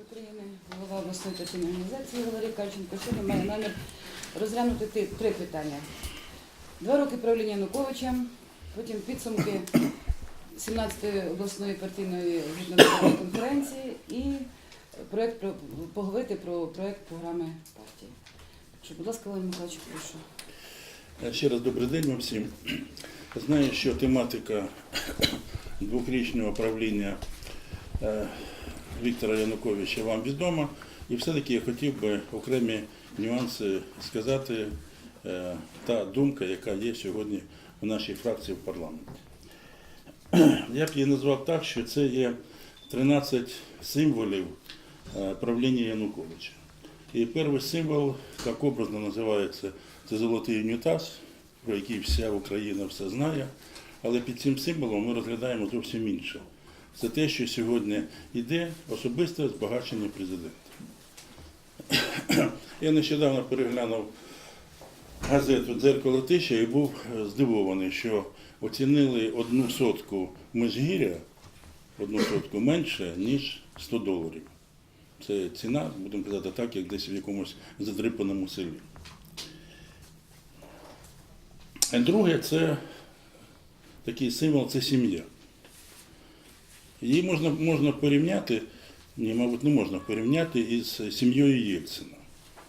України, голова обласної партійної організації Валерій Кальченко сьогодні має намір розглянути три питання. Два роки правління Януковича, потім підсумки 17-ї обласної партійної конференції і проект про поговорити про проект програми партії. Що, будь ласка, Валерій Михайлович, прошу. Ще раз добрий день вам всім. Знаю, що тематика двохрічного правління е, Віктора Януковича вам відома, і все-таки я хотів би окремі нюанси сказати е, та думка, яка є сьогодні в нашій фракції в парламенті. Я б її назвав так, що це є 13 символів е, правління Януковича. І перший символ, так образно називається, це золотий унітаз, про який вся Україна все знає. Але під цим символом ми розглядаємо зовсім інше. Це те, що сьогодні йде особисте збагачення президента. Я нещодавно переглянув газету Дзеркало тиші і був е, здивований, що оцінили одну сотку Межгіря, одну сотку менше, ніж 100 доларів. Це ціна, будемо казати так, як десь в якомусь задрипаному селі. А друге, це такий символ це сім'я. Її можна, можна порівняти, ні, мабуть, не можна порівняти із сім'єю Єльцина.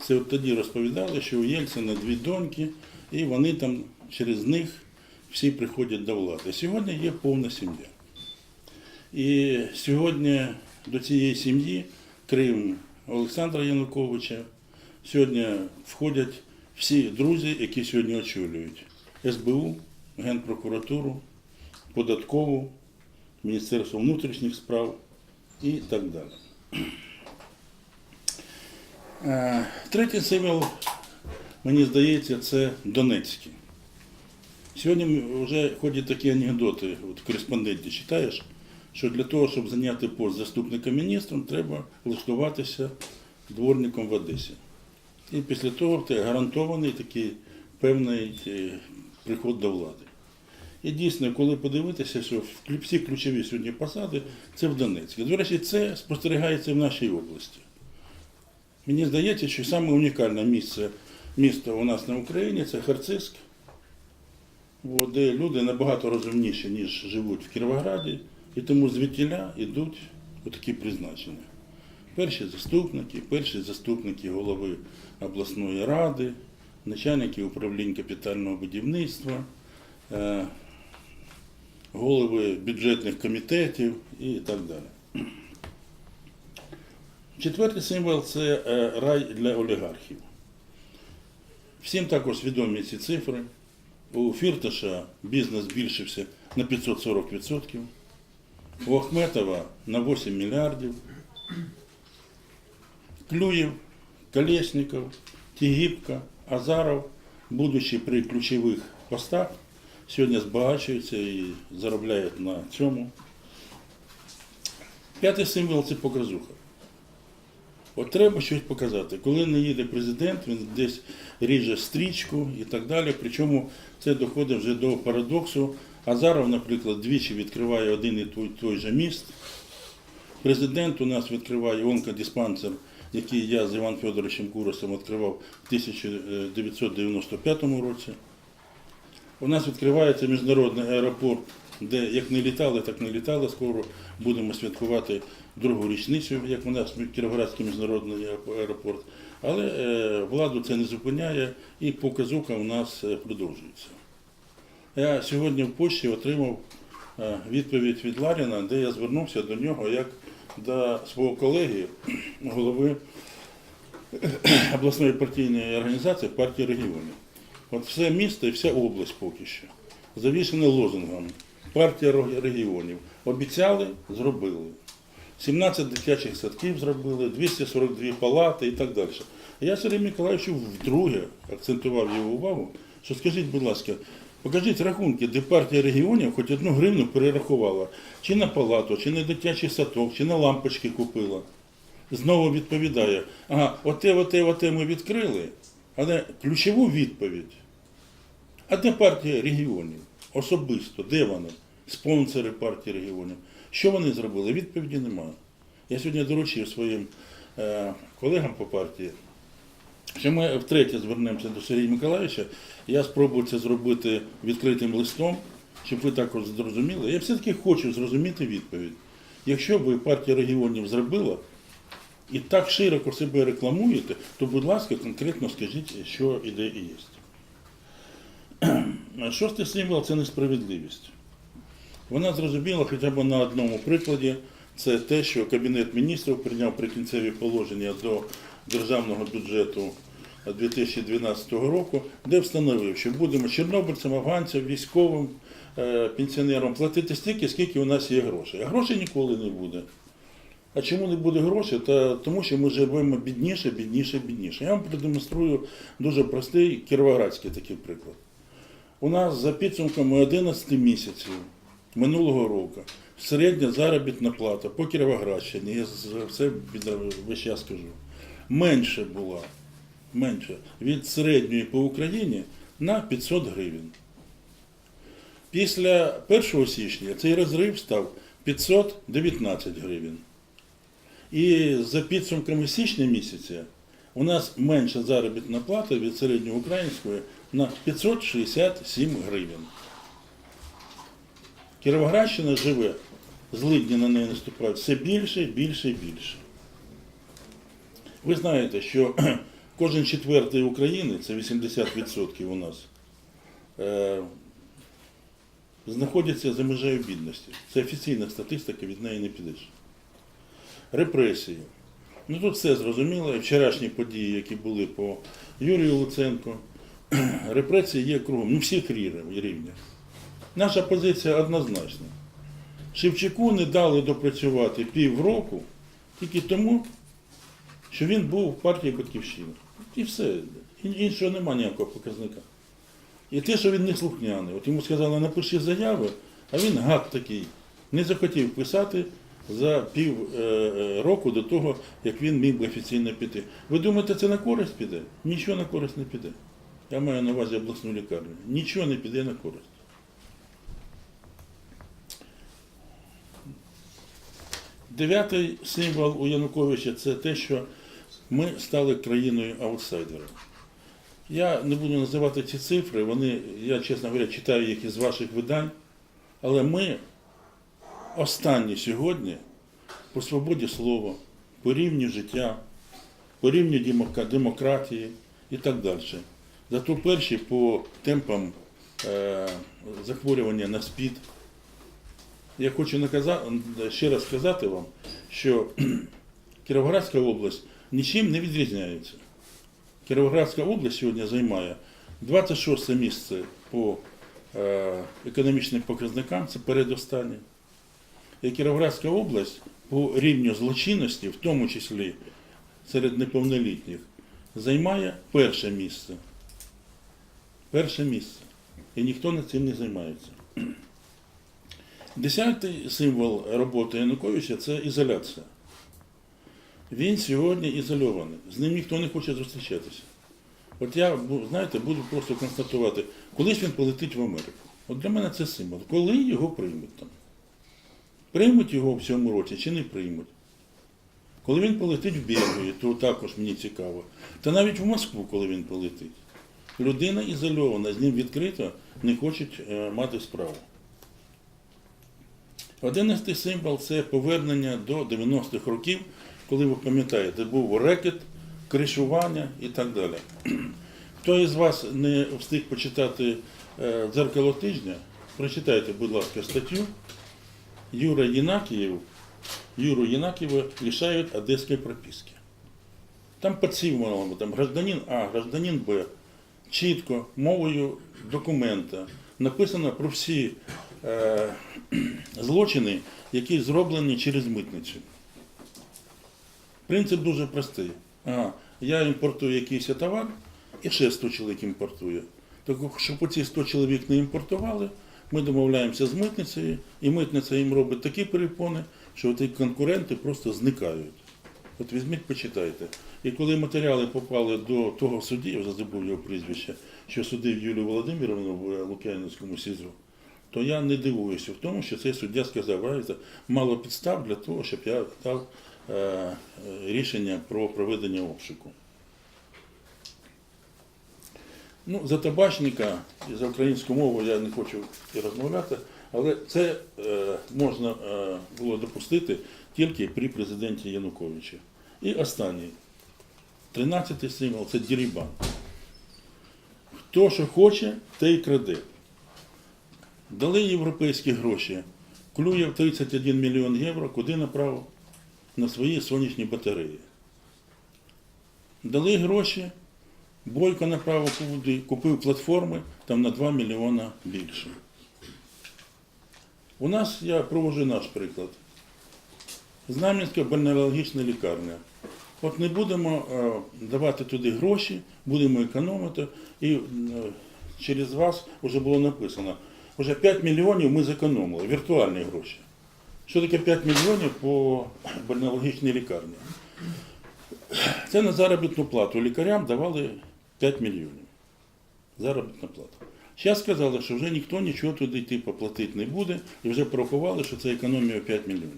Це от тоді розповідали, що у Єльцина дві доньки, і вони там через них всі приходять до влади. Сьогодні є повна сім'я. І сьогодні до цієї сім'ї, крім Олександра Януковича, сьогодні входять всі друзі, які сьогодні очолюють СБУ, Генпрокуратуру, податкову, Міністерство внутрішніх справ і так далі. Е, Третій символ, мені здається, це Донецький. Сьогодні вже ходять такі анекдоти, от кореспонденті читаєш, що для того, щоб зайняти пост заступника міністром, треба влаштуватися дворником в Одесі. І після того тебе гарантований такий певний е, приход до влади. І дійсно, коли подивитися, що всі ключові сьогодні посади це в Донецьку. До речі, це спостерігається в нашій області. Мені здається, що саме унікальне місце, місто у нас на Україні це Харциск, де люди набагато розумніші, ніж живуть в Кіровограді, і тому звідтіля йдуть такі призначення. Перші заступники, перші заступники голови обласної ради, начальники управлінь капітального будівництва, е, голови бюджетних комітетів і так далі. Четвертий символ це е, рай для олігархів. Всім також відомі ці цифри. У Фірташа бізнес збільшився на 540%, у Ахметова на 8 мільярдів. Клюєв, Колєсніков, Тігіпка, Азаров, будучи при ключових постах, сьогодні збагачуються і заробляють на цьому. П'ятий символ це показуха. От треба щось показати. Коли не їде президент, він десь ріже стрічку і так далі. Причому це доходить вже до парадоксу. Азаров, наприклад, двічі відкриває один і той, той же міст. Президент у нас відкриває онкодиспансер, який я з Іваном Федоровичем Куросом відкривав в 1995 році. У нас відкривається міжнародний аеропорт, де як не літали, так не літали. Скоро будемо святкувати другу річницю, як у нас Кіровоградський міжнародний аеропорт. Але е, владу це не зупиняє і показуха у нас е, продовжується. Я сьогодні в пошті отримав е, відповідь від Ларіна, де я звернувся до нього як до свого колеги, голови обласної партійної організації партії регіонів. От все місто і вся область поки що завішена лозунгом. Партія регіонів. Обіцяли, зробили. 17 дитячих садків зробили, 242 палати і так далі. Я Сергій Миколаївичу вдруге акцентував його увагу, що скажіть, будь ласка, покажіть рахунки, де партія регіонів хоч одну гривню перерахувала, чи на палату, чи на дитячий садок, чи на лампочки купила. Знову відповідає, ага, оте, оте, оте ми відкрили, але ключову відповідь а де партія регіонів? Особисто, де вони? Спонсори партії регіонів. Що вони зробили? Відповіді немає. Я сьогодні доручив своїм е, колегам по партії, що ми втретє звернемося до Сергія Миколаївича. Я спробую це зробити відкритим листом, щоб ви також зрозуміли. Я все-таки хочу зрозуміти відповідь. Якщо ви партія регіонів зробила і так широко себе рекламуєте, то, будь ласка, конкретно скажіть, що іде і є. Шостий символ це несправедливість. Вона зрозуміла хоча б на одному прикладі. Це те, що Кабінет міністрів прийняв прикінцеві положення до державного бюджету 2012 року, де встановив, що будемо чорнобильцям, афганцям, військовим, е, пенсіонерам платити стільки, скільки у нас є грошей. А грошей ніколи не буде. А чому не буде грошей? Та тому що ми живемо бідніше, бідніше, бідніше. Я вам продемонструю дуже простий кіровоградський такий приклад. У нас за підсумками 11 місяців минулого року середня заробітна плата по Кіровоградщині, я за все весь час скажу, менше була менше від середньої по Україні на 500 гривень. Після 1 січня цей розрив став 519 гривень. І за підсумками січня місяця у нас менша заробітна плата від середньоукраїнської на 567 гривень. Кіровоградщина живе, злидні на неї наступають все більше, більше і більше. Ви знаєте, що кожен четвертий українець, це 80% у нас, е, знаходиться за межею бідності. Це офіційна статистика, від неї не підеш. Репресії. Ну тут все зрозуміло. Вчорашні події, які були по Юрію Луценко, репресії є кругом, ну всіх рівнях. Наша позиція однозначна. Шевчуку не дали допрацювати півроку тільки тому, що він був в партії Батьківщина. І все. Іншого немає ніякого показника. І те, що він не слухняний. От йому сказали, напиши заяви, а він гад такий. Не захотів писати за пів е, е, року до того, як він міг би офіційно піти. Ви думаєте, це на користь піде? Нічого на користь не піде. Я маю на увазі обласну лікарню. Нічого не піде на користь. Дев'ятий символ у Януковича це те, що ми стали країною аутсайдером. Я не буду називати ці цифри, вони, я, чесно говоря, читаю їх із ваших видань, але ми останні сьогодні по свободі слова, по рівню життя, по рівню демократії і так далі. Зато перші по темпам е, захворювання на СПІД. Я хочу наказа- ще раз сказати вам, що Кіровоградська область нічим не відрізняється. Кіровоградська область сьогодні займає 26 місце по е, економічним показникам, це передостаннє. Кіровоградська область по рівню злочинності, в тому числі серед неповнолітніх, займає перше місце. Перше місце. І ніхто над цим не займається. Десятий символ роботи Януковича це ізоляція. Він сьогодні ізольований, з ним ніхто не хоче зустрічатися. От я, знаєте, буду просто констатувати, колись він полетить в Америку. От для мене це символ. Коли його приймуть там? Приймуть його в цьому році чи не приймуть? Коли він полетить в Бельгію, то також мені цікаво. Та навіть в Москву, коли він полетить. Людина ізольована, з ним відкрито не хочуть е, мати справу. Одинадцятий символ це повернення до 90-х років, коли ви пам'ятаєте, був рекет, кришування і так далі. Хто із вас не встиг почитати е, дзеркало тижня, прочитайте, будь ласка, статтю. Юра Єнакієв, Юру Єнакієва лишають одеської прописки. Там під символом, там гражданин А, гражданин Б, чітко мовою документа написано про всі е, злочини, які зроблені через митницю. Принцип дуже простий. Ага, я імпортую якийсь товар, і ще 100 чоловік імпортує. Так, щоб оці 100 чоловік не імпортували, ми домовляємося з митницею, і митниця їм робить такі перепони, що ті конкуренти просто зникають. От візьміть, почитайте. І коли матеріали попали до того судді, я вже забув його прізвище, що судив Юлію Володимировну в Лук'янівському СІЗО, то я не дивуюся в тому, що цей суддя сказав, «А, це мало підстав для того, щоб я дав е, е, рішення про проведення обшуку. Ну, за табачника і за українську мову я не хочу і розмовляти, але це е, можна е, було допустити тільки при президенті Януковичі. І останній, 13-й символ це дірібан. Хто що хоче, те й краде. Дали європейські гроші. Клюєв 31 мільйон євро, куди направив? На свої сонячні батареї. Дали гроші, Бойко направив куди, купив платформи там на 2 мільйона більше. У нас я провожу наш приклад. Знам'янська бальнеологічна лікарня. От не будемо е, давати туди гроші, будемо економити. І е, через вас вже було написано, вже 5 мільйонів ми зекономили, віртуальні гроші. Що таке 5 мільйонів по бальнеологічній лікарні? Це на заробітну плату. Лікарям давали 5 мільйонів. Заробітна плата. Зараз сказали, що вже ніхто нічого туди типу, платити не буде, і вже порахували, що це економія 5 мільйонів.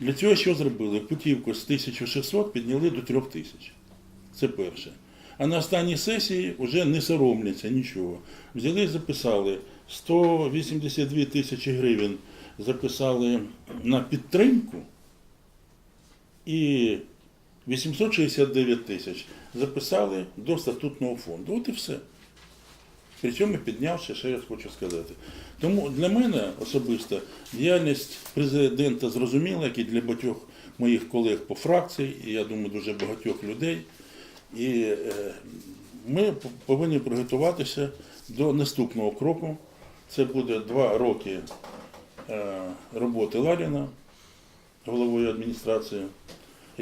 Для цього що зробили? Путівку з 1600 підняли до 3000. Це перше. А на останній сесії вже не соромляться нічого. Взяли і записали 182 тисячі гривень записали на підтримку і 869 тисяч записали до статутного фонду. От і все. При цьому піднявши, ще раз хочу сказати. Тому для мене особисто діяльність президента зрозуміла, як і для багатьох моїх колег по фракції, і я думаю, дуже багатьох людей. І е, ми повинні приготуватися до наступного кроку. Це буде два роки е, роботи Ларіна головою адміністрації.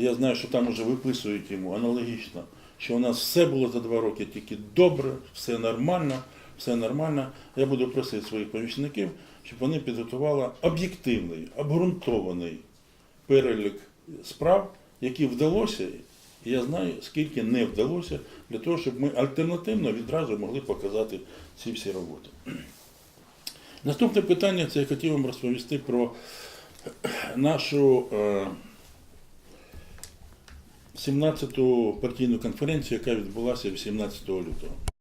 Я знаю, що там вже виписують йому аналогічно, що у нас все було за два роки тільки добре, все нормально, все нормально. Я буду просити своїх помічників, щоб вони підготували об'єктивний, обґрунтований перелік справ, які вдалося, і я знаю, скільки не вдалося, для того, щоб ми альтернативно відразу могли показати ці всі роботи. Наступне питання це я хотів вам розповісти про нашу е, 17-ту партійну конференцію, яка відбулася 18 лютого.